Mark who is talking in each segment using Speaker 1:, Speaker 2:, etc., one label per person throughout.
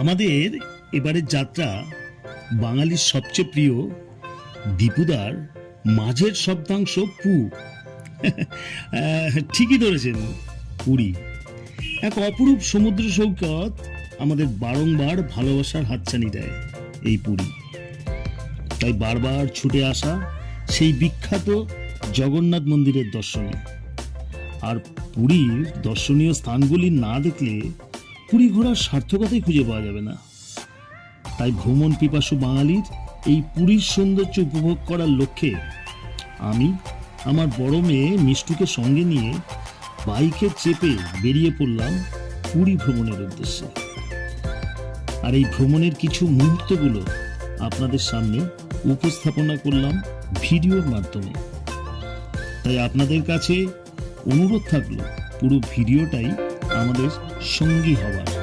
Speaker 1: আমাদের এবারের যাত্রা বাঙালির সবচেয়ে প্রিয় দীপুদার মাঝের শব্দাংশ পু। ঠিকই ধরেছেন, পুরী। এক অপরূপ সমুদ্র সৈকত আমাদের বারংবার ভালোবাসার হাতছানি দেয় এই পুরী। তাই বারবার ছুটে আসা সেই বিখ্যাত জগন্নাথ মন্দিরের দর্শনে। আর পুরীর দর্শনীয় স্থানগুলি না দেখলে পুরী ঘোরার সার্থকতাই খুঁজে পাওয়া যাবে না। তাই ভ্রমণ পিপাসু বাঙালির এই পুরীর সৌন্দর্য উপভোগ করার লক্ষ্যে আমি আমার বড় মেয়ে মিষ্টুকে সঙ্গে নিয়ে বাইকে চেপে বেরিয়ে পড়লাম পুরী ভ্রমণের উদ্দেশ্যে। আর এই ভ্রমণের কিছু মুহূর্তগুলো আপনাদের সামনে উপস্থাপনা করলাম ভিডিওর মাধ্যমে। তাই আপনাদের কাছে অনুরোধ থাকল পুরো ভিডিওটাই আমাদের সঙ্গী হওয়ার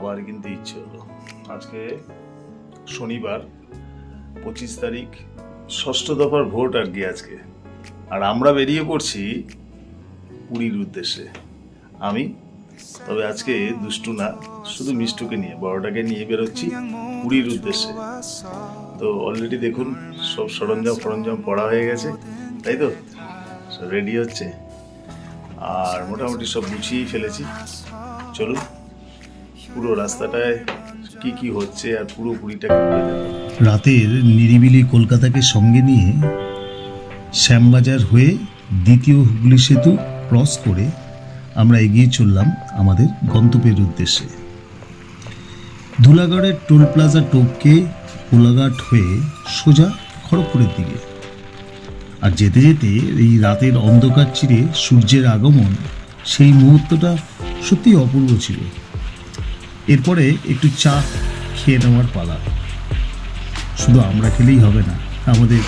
Speaker 1: আবার কিনতে ইচ্ছে হলো। আজকে শনিবার, পঁচিশ তারিখ, ষষ্ঠ দফার ভোট আর কি আজকে। আর আমরা বেরিয়ে পড়ছি পুরীর উদ্দেশ্যে। আমি, তবে আজকে দুষ্টু না, শুধু মিষ্টুকে নিয়ে, বড়টাকে নিয়ে বেরোচ্ছি পুরীর উদ্দেশ্যে। তো অলরেডি দেখুন, সব সরঞ্জাম ফরঞ্জাম পড়া হয়ে গেছে, তাই তো? সব রেডি হচ্ছে। আর মোটামুটি সব গুছিয়েই ফেলেছি। চলুন পুরো রাস্তাটায় কি কি হচ্ছে আর পুরো পুরীটা রাতের নিরিবিলি কলকাতাকে সঙ্গে নিয়ে শ্যামবাজার হয়ে দ্বিতীয় হুগলি সেতু ক্রস করে আমরা এগিয়ে চললাম আমাদের গন্তব্যের উদ্দেশ্যে। ধুলাগড়ের টোল প্লাজা টোপকে কোলাঘাট হয়ে সোজা খড়গপুরের দিকে। আর যেতে যেতে এই রাতের অন্ধকার চিরে সূর্যের আগমন সেই মুহূর্তটা সত্যি অপূর্ব ছিল। এরপরে একটু চা খেয়ে নেওয়ার পালা। শুধু আমরা খেলেই হবে না, আমাদের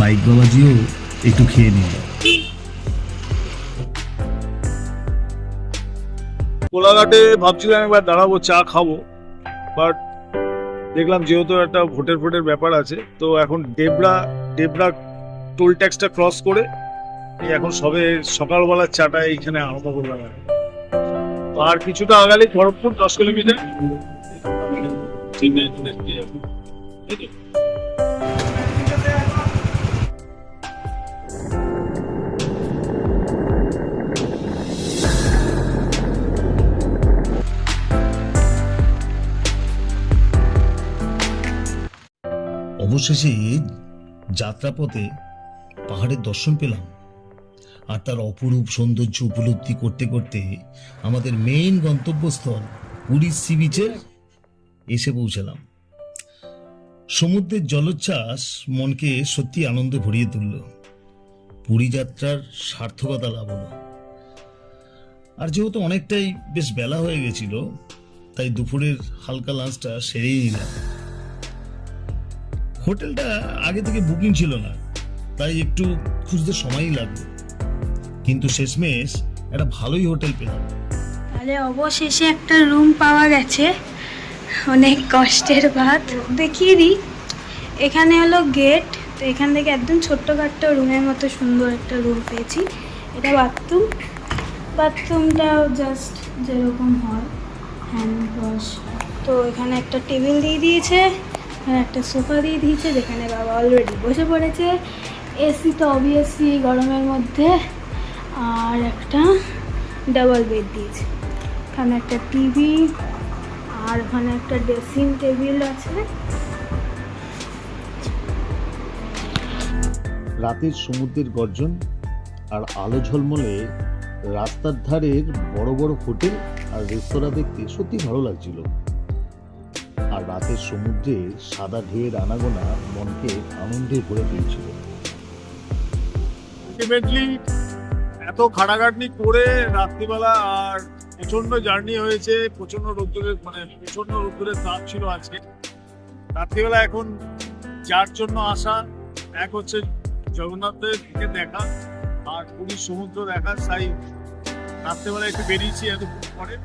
Speaker 1: বাইক বাবাজিও একটু খেয়ে নিল
Speaker 2: কোলাঘাটে ভাবছিলাম একবার দাঁড়াবো, চা খাব বাট দেখলাম যেহেতু একটা ভোটের ফোটের ব্যাপার আছে, তো এখন ডেবরা ডেবরা টোল ট্যাক্সটা ক্রস করে, এখন সবে সকালবেলার চাটা এইখানে আরম্ভ করলাম। আর কিছুটা আগালে খড়গপুর দশ কিলোমিটার।
Speaker 1: অবশেষে যাত্রাপথে পাহাড়ের দর্শন পেলাম আর তার অপরূপ সৌন্দর্য উপলব্ধি করতে করতে আমাদের মেইন গন্তব্যস্থল পুরীর সি বিচে এসে পৌঁছালাম। সমুদ্রের জলোচ্ছ্বাস মনকে সত্যি আনন্দে ভরিয়ে তুলল। পুরী যাত্রার সার্থকতা লাভ হলো। আর যেহেতু অনেকটাই বেশ বেলা হয়ে গেছিল, তাই দুপুরের হালকা লাঞ্চটা সেরেই নিলাম। হোটেলটা আগে থেকে বুকিং ছিল না, তাই একটু খুঁজতে সময়ই লাগল। কিন্তু শেষমেশ একটা ভালোই হোটেল পেলাম।
Speaker 3: তাহলে অবশেষে একটা রুম পাওয়া গেছে। অনেক কষ্টের ভাত দেখিয়ে দিই। এখানে হলো গেট। তো এখান থেকে একদম ছোট্টখাট্ট রুমের মতো সুন্দর একটা রুম পেয়েছি। এটা বাথরুম। বাথরুমটাও জাস্ট যেরকম হয়। হ্যান্ড ওয়াশ তো এখানে একটা টেবিল দিয়ে দিয়েছে। এখানে একটা সোফা দিয়ে দিয়েছে, যেখানে বাবা অলরেডি বসে পড়েছে। এসি তো অবভিয়াসলি গরমের মধ্যে। আর একটা ডাবল বেড দিয়েছে। এখানে একটা টিভি আর ওখানে একটা ড্রেসিং টেবিল আছে।
Speaker 1: রাতের সমুদ্রের গর্জন আর আলো ঝলমলে রাস্তার ধারের বড় বড় হোটেল আর রেস্তোরাঁ দেখতে সত্যি ভালো লাগছিল। আর রাতের সমুদ্রে সাদা ঢেউয়ের আনাগোনা মনকে আনন্দে ভরে দিয়েছিল
Speaker 2: এত খাটাখাটনি করে রাত্রিবেলা আর প্রচণ্ড জার্নি হয়েছে প্রচণ্ড রোদ্দুরের মানে প্রচণ্ড রোদ্দুরের তাপ ছিল আজকে। রাত্রিবেলা এখন যার জন্য আসা, এক হচ্ছে জগন্নাথের দিকে দেখা, আর পুরীর সমুদ্র দেখা, তাই রাত্রেবেলা একটু বেরিয়েছি এত পরে।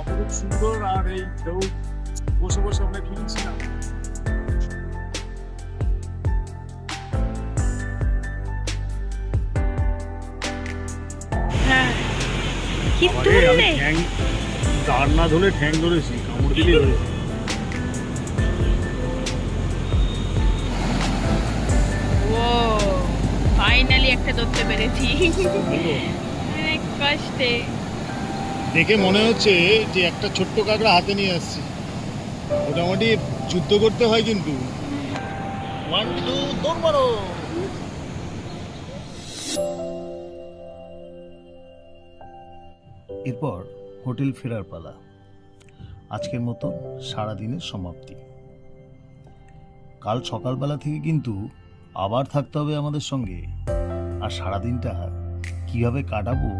Speaker 2: অপরূপ সুন্দর আর এই ঢেউ, বসে বসে আমরা কিনছিলাম ঠ্যাং দাঁড় না ধরে ঠ্যাং ধরেছি কামড় দিলেই হয়েছে
Speaker 4: ও ফাইনালি একটা ধরতে পেরেছি। অনেক কষ্টে।
Speaker 2: দেখে মনে হচ্ছে যে একটা ছোট্ট কাঁকড়া হাতে নিয়ে আসছি। মোটামুটি যুদ্ধ করতে হয় কিন্তু। ওয়ান টু দৌড় মারো।
Speaker 1: এরপর হোটেল ফেরার পালা। আজকের মতো সারাদিনের সমাপ্তি। কাল সকালবেলা থেকে কিন্তু আবার থাকতে হবে আমাদের সঙ্গে। আর সারাদিনটা কীভাবে কাটাবো,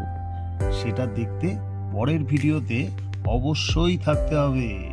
Speaker 1: সেটা দেখতে পরের ভিডিওতে অবশ্যই থাকতে হবে।